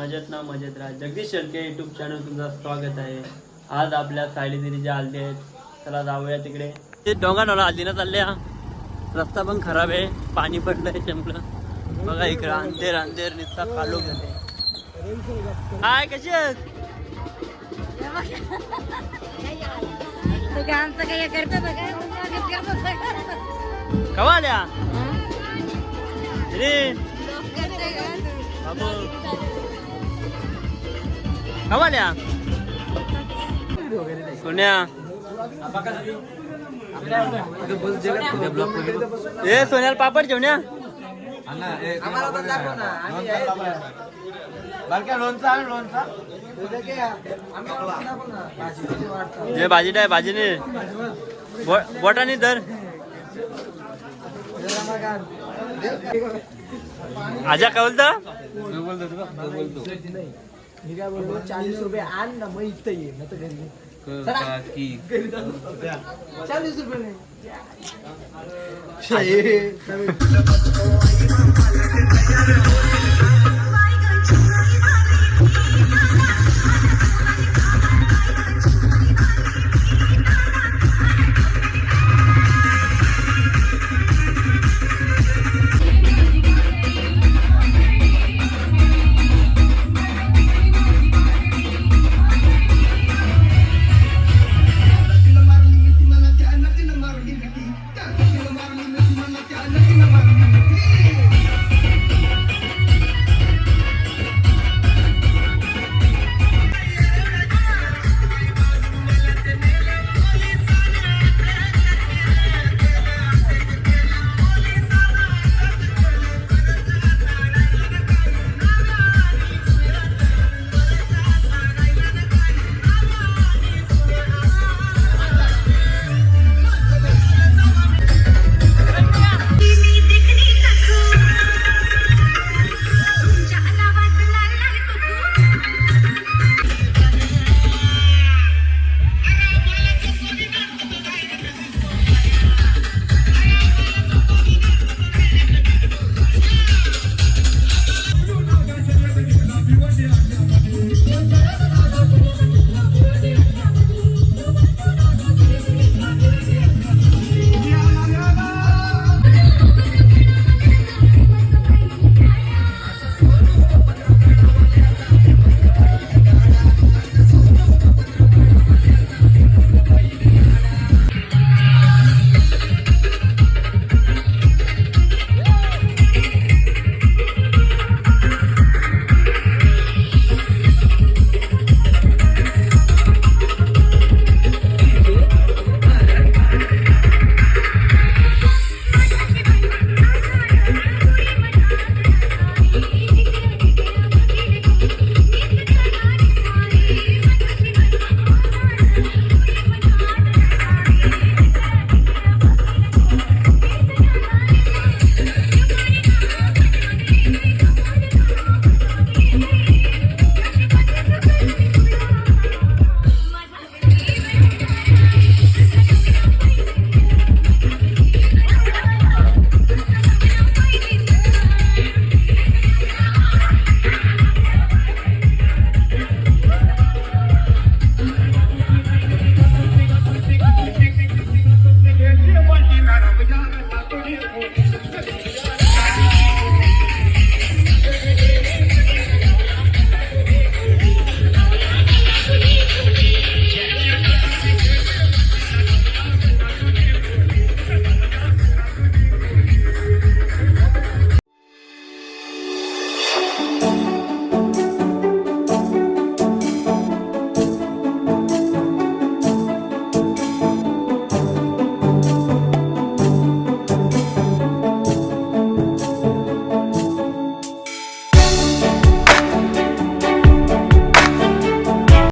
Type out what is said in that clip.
मजेत ना मजेत राहा. जगदीश शेळके युट्यूब चॅनल तुमचं स्वागत आहे. आज आपल्या सायली ज्या आलते आहेत. चला जाऊया तिकडे. ते डोंगा डोला आलदी ना चालल्या रस्ता पण खराब आहे. पाणी पडलंय चमकलं बघा इकडं अंधेर अंधेर नुसता कालो गेले. हाय कशी आहेत काय का सोन्या. ए सोन्याला पापड जेवण्या जे भाजी टाय भाजी नाही बोटानी धर. आजा काय बोलता? मी काय बोलतो चाळीस रुपये आण ना मग इथं ये ना तर घरी चाळीस रुपये नाही.